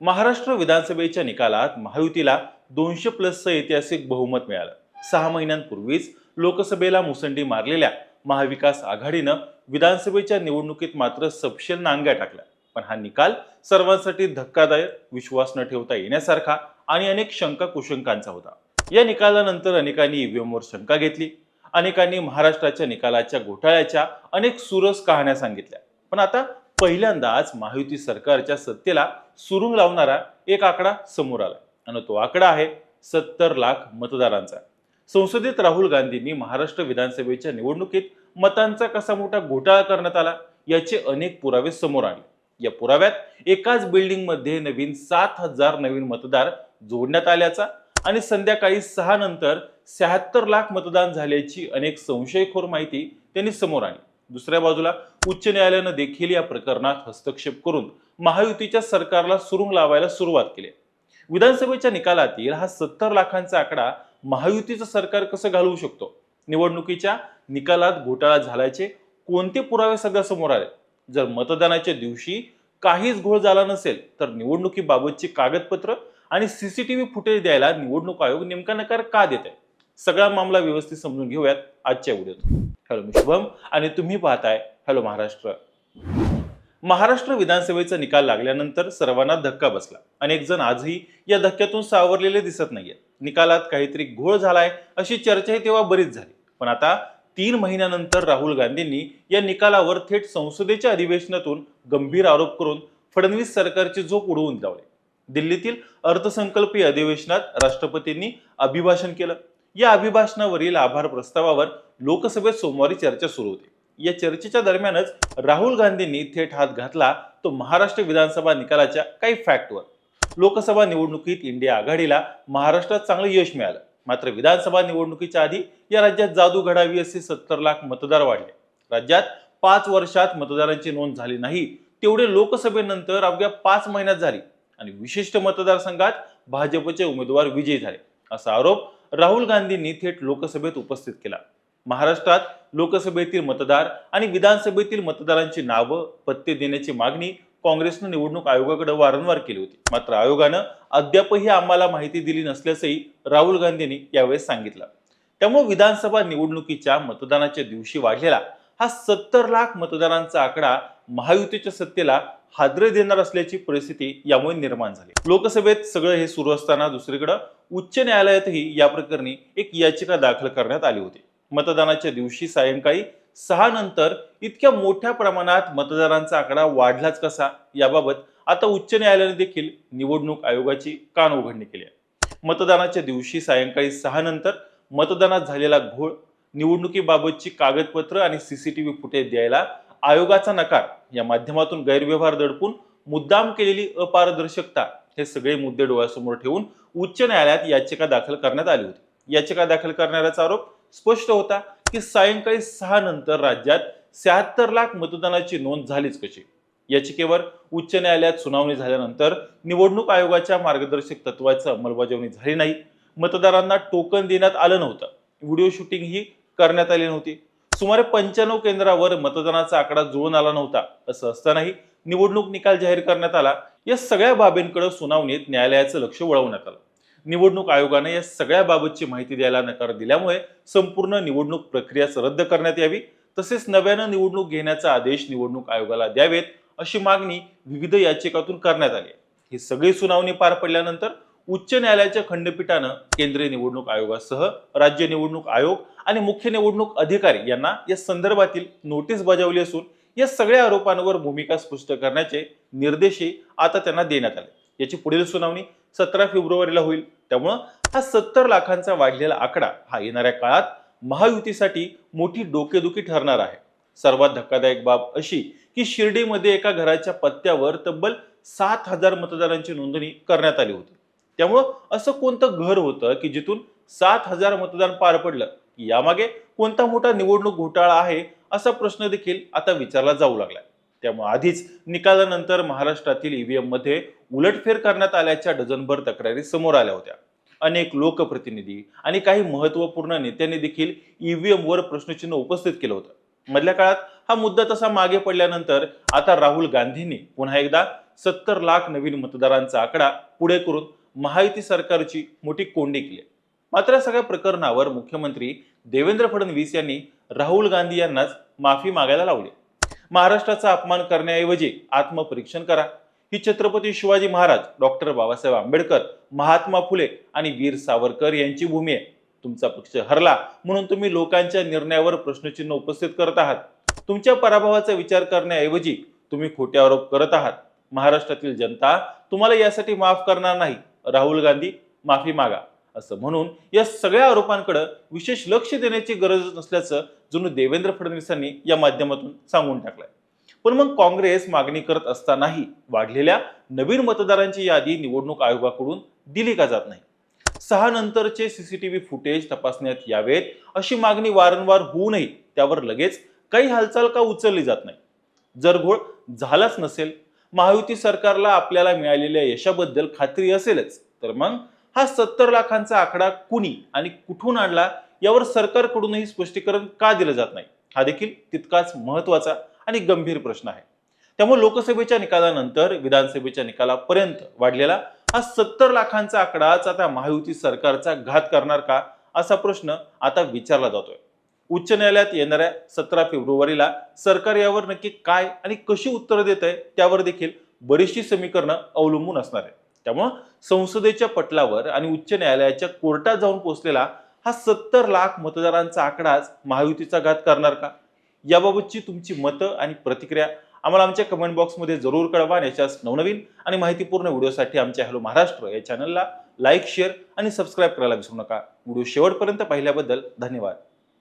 महाराष्ट्र विधानसभेच्या निकालात महायुतीला दोनशे प्लसचं ऐतिहासिक बहुमत मिळालं. सहा महिन्यांपूर्वीच लोकसभेला मुसंडी मारलेल्या महाविकास आघाडीनं विधानसभेच्या निवडणुकीत मात्र सपशेल नांग्या टाकल्या. पण हा निकाल सर्वांसाठी धक्कादायक विश्वास न ठेवता येण्यासारखा आणि अनेक शंका कुशंकांचा होता. या निकालानंतर अनेकांनी ईव्हीएमवर शंका घेतली. अनेकांनी महाराष्ट्राच्या निकालाच्या घोटाळ्याच्या अनेक सुरस कहाण्या सांगितल्या. पण आता पहिल्यांदाच महायुती सरकारच्या सत्तेला सुरुंग लावणारा एक आकडा समोर आला आणि तो आकडा आहे सत्तर लाख मतदारांचा. संसदेत राहुल गांधींनी महाराष्ट्र विधानसभेच्या निवडणुकीत मतांचा कसा मोठा घोटाळा करण्यात आला याचे अनेक पुरावे समोर आले या पुराव्यात एकाच बिल्डिंगमध्ये नवीन सात हजार नवीन मतदार जोडण्यात आल्याचा आणि संध्याकाळी सहा नंतर शहात्तर लाख मतदान झाल्याची अनेक संशयखोर माहिती त्यांनी समोर आणली. दुसऱ्या बाजूला उच्च न्यायालयानं देखील या प्रकरणात हस्तक्षेप करून महायुतीच्या सरकारला सुरुंग लावायला सुरुवात केली विधानसभेच्या निकालातील हा सत्तर लाखांचा आकडा महायुतीचं सरकार कसं घालवू शकतो? निवडणुकीच्या निकालात घोटाळा झाल्याचे कोणते पुरावे सध्या समोर आले? जर मतदानाच्या दिवशी काहीच घोळ झाला नसेल तर निवडणुकीबाबतची कागदपत्र आणि सीसीटीव्ही फुटेज द्यायला निवडणूक आयोग नेमका नकार का देत आहे सगळा मामला व्यवस्थित समजून घेऊयात आजच्या व्हिडिओत हॅलो मी शुभम आणि तुम्ही पाहताय हॅलो महाराष्ट्र. महाराष्ट्र विधानसभेचा निकाल लागल्यानंतर सर्वांना धक्का बसला. अनेक जण आजही या धक्क्यातून सावरलेले दिसत नाहीयेत. निकालात काहीतरी घोळ झालाय अशी चर्चाही तेव्हा बरीच झाली. पण आता तीन महिन्यानंतर राहुल गांधींनी या निकालावर थेट संसदेच्या अधिवेशनातून गंभीर आरोप करून फडणवीस सरकारची झोप उडवून लावली. दिल्लीतील अर्थसंकल्पीय अधिवेशनात राष्ट्रपतींनी अभिभाषण केलं. या अभिभाषणावरील आभार प्रस्तावावर लोकसभेत सोमवारी चर्चा सुरू होती. या चर्चेच्या दरम्यानच राहुल गांधींनी थेट हात घातला. तो महाराष्ट्र विधानसभा निकालाच्या काही फॅक्टवर. लोकसभा निवडणुकीत इंडिया आघाडीला महाराष्ट्रात चांगलं यश मिळालं. मात्र विधानसभा निवडणुकीच्या आधी या राज्यात जादू घडावी असे सत्तर लाख मतदार वाढले. राज्यात पाच वर्षात मतदारांची नोंद झाली नाही. तेवढे लोकसभेनंतर अवघ्या पाच महिन्यात झाली आणि विशिष्ट मतदारसंघात भाजपचे उमेदवार विजयी झाले. असा आरोप राहुल गांधींनी थेट लोकसभेत उपस्थित केला. महाराष्ट्रात लोकसभेतील मतदार आणि विधानसभेतील मतदारांची नावं पत्ते देण्याची मागणी काँग्रेसनं निवडणूक आयोगाकडे वारंवार केली होती. मात्र आयोगानं अद्यापही आम्हाला माहिती दिली नसल्याचंही राहुल गांधींनी यावेळेस सांगितलं. त्यामुळे विधानसभा निवडणुकीच्या मतदानाच्या दिवशी वाढलेला हा सत्तर लाख मतदारांचा आकडा महायुतीच्या सत्तेला हादरे देणार असल्याची परिस्थिती यामुळे निर्माण झाली. लोकसभेत सगळं हे सुरू असताना दुसरीकडे उच्च न्यायालयातही या प्रकरणी एक याचिका दाखल करण्यात आली होती. मतदानाच्या दिवशी सायंकाळी सहा नंतर इतक्या मोठ्या प्रमाणात मतदारांचा आकडा वाढलाच कसा याबाबत आता उच्च न्यायालयाने देखील निवडणूक आयोगाची कान उघडणी केली आहे. मतदानाच्या दिवशी सायंकाळी सहा नंतर मतदानात झालेला घोळ निवडणुकीबाबतची कागदपत्र आणि सीसीटीव्ही फुटेज द्यायला आयोगाचा नकार या माध्यमातून गैरव्यवहार दडपून मुद्दाम केलेली अपारदर्शकता हे सगळे मुद्दे डोळ्यासमोर ठेवून उच्च न्यायालयात याचिका दाखल करण्यात आली होती. याचिका दाखल करणाऱ्याचा आरोप स्पष्ट होता की सायंकाळी सहा नंतर राज्यात शहात्तर लाख मतदानाची नोंद झालीच कशी? याचिकेवर उच्च न्यायालयात सुनावणी झाल्यानंतर निवडणूक आयोगाच्या मार्गदर्शक तत्वाची अंमलबजावणी झाली नाही. मतदारांना टोकन देण्यात आलं नव्हतं. व्हिडिओ शूटिंग ही करण्यात आली नव्हती. सुमारे पंच्याण्णव केंद्रावर मतदानाचा आकडा जुळून आला नव्हता असं असतानाही निवडणूक निकाल जाहीर करण्यात आला. या सगळ्या बाबींकडे सुनावणीत न्यायालयाचं लक्ष वळवण्यात आलं. निवडणूक आयोगाने या सगळ्या बाबतची माहिती द्यायला नकार दिल्यामुळे संपूर्ण निवडणूक प्रक्रियाच रद्द करण्यात यावी. तसेच नव्यानं निवडणूक घेण्याचा आदेश निवडणूक आयोगाला द्यावेत अशी मागणी विविध याचिकातून करण्यात आली ही सगळी सुनावणी पार पडल्यानंतर उच्च न्यायालयाच्या खंडपीठानं केंद्रीय निवडणूक आयोगासह राज्य निवडणूक आयोग आणि मुख्य निवडणूक अधिकारी यांना या संदर्भातील नोटीस बजावली असून या सगळ्या आरोपांवर भूमिका स्पष्ट करण्याचे निर्देशही आता त्यांना देण्यात आले. याची पुढील सुनावणी सतरा फेब्रुवारीला होईल. त्यामुळं हा सत्तर लाखांचा वाढलेला आकडा हा येणाऱ्या काळात महायुतीसाठी मोठी डोकेदुखी ठरणार आहे. सर्वात धक्कादायक बाब अशी की शिर्डीमध्ये एका घराच्या पत्त्यावर तब्बल सात हजार मतदारांची नोंदणी करण्यात आली होती. त्यामुळं असं कोणतं घर होतं की जिथून सात हजार मतदान पार पडलं? यामागे कोणता मोठा निवडणूक घोटाळा आहे असा प्रश्न देखील आता विचारला जाऊ लागलाय. त्यामुळे आधीच निकालानंतर महाराष्ट्रातील ईव्हीएममध्ये उलटफेर करण्यात आल्याच्या डझनभर तक्रारी समोर आल्या होत्या. अनेक लोकप्रतिनिधी आणि काही महत्त्वपूर्ण नेत्यांनी देखील ईव्हीएम वर प्रश्नचिन्ह उपस्थित केलं होतं. मधल्या काळात हा मुद्दा तसा मागे पडल्यानंतर आता राहुल गांधींनी पुन्हा एकदा सत्तर लाख नवीन मतदारांचा आकडा पुढे करून महायुती सरकारची मोठी कोंडी केली. मात्र या सगळ्या प्रकरणावर मुख्यमंत्री देवेंद्र फडणवीस यांनी राहुल गांधी यांनाच माफी मागायला लावली. महाराष्ट्राचा अपमान करण्याऐवजी आत्मपरीक्षण करा. ही छत्रपती शिवाजी महाराज डॉक्टर बाबासाहेब आंबेडकर महात्मा फुले आणि वीर सावरकर यांची भूमी आहे. तुमचा पक्ष हरला म्हणून तुम्ही लोकांच्या निर्णयावर प्रश्नचिन्ह उपस्थित करत आहात. तुमच्या पराभवाचा विचार करण्याऐवजी तुम्ही खोटे आरोप करत आहात. महाराष्ट्रातील जनता तुम्हाला यासाठी माफ करणार नाही. राहुल गांधी माफी मागा. असं म्हणून या सगळ्या आरोपांकडे विशेष लक्ष देण्याची गरज नसल्याचं जुनू देवेंद्र फडणवीसांनी या माध्यमातून सांगून टाकलंय. पण मग काँग्रेस मागणी करत असतानाही वाढलेल्या नवीन मतदारांची यादी निवडणूक आयोगाकडून दिली का जात नाही? सहा नंतरचे सीसीटीव्ही फुटेज तपासण्यात यावेत अशी मागणी वारंवार होऊनही त्यावर लगेच काही हालचाल का उचलली जात नाही? जर घोळ झालाच नसेल महायुती सरकारला आपल्याला मिळालेल्या यशाबद्दल खात्री असेलच तर मग हा सत्तर लाखांचा आकडा कुणी आणि कुठून आणला यावर सरकारकडूनही स्पष्टीकरण का दिलं जात नाही? हा देखील तितकाच महत्त्वाचा आणि गंभीर प्रश्न आहे. त्यामुळे लोकसभेच्या निकालानंतर विधानसभेच्या निकालापर्यंत वाढलेला हा सत्तर लाखांचा आकडाच आता महायुती सरकारचा घात करणार का असा प्रश्न आता विचारला जातोय. उच्च न्यायालयात येणाऱ्या सतरा फेब्रुवारीला सरकार यावर नक्की काय आणि कशी उत्तरं देत आहे त्यावर देखील बरीचशी समीकरणं अवलंबून असणार आहे त्यामुळं संसदेच्या पटलावर आणि उच्च न्यायालयाच्या कोर्टात जाऊन पोहोचलेला हा सत्तर लाख मतदारांचा आकडाच महायुतीचा घात करणार का? याबाबतची तुमची मतं आणि प्रतिक्रिया आम्हाला आमच्या कमेंट बॉक्समध्ये जरूर कळवा याच्याच नवनवीन आणि माहितीपूर्ण व्हिडिओसाठी आमच्या हॅलो महाराष्ट्र या चॅनलला लाईक शेअर आणि सबस्क्राईब करायला विसरू नका. व्हिडिओ शेवटपर्यंत पाहिल्याबद्दल धन्यवाद.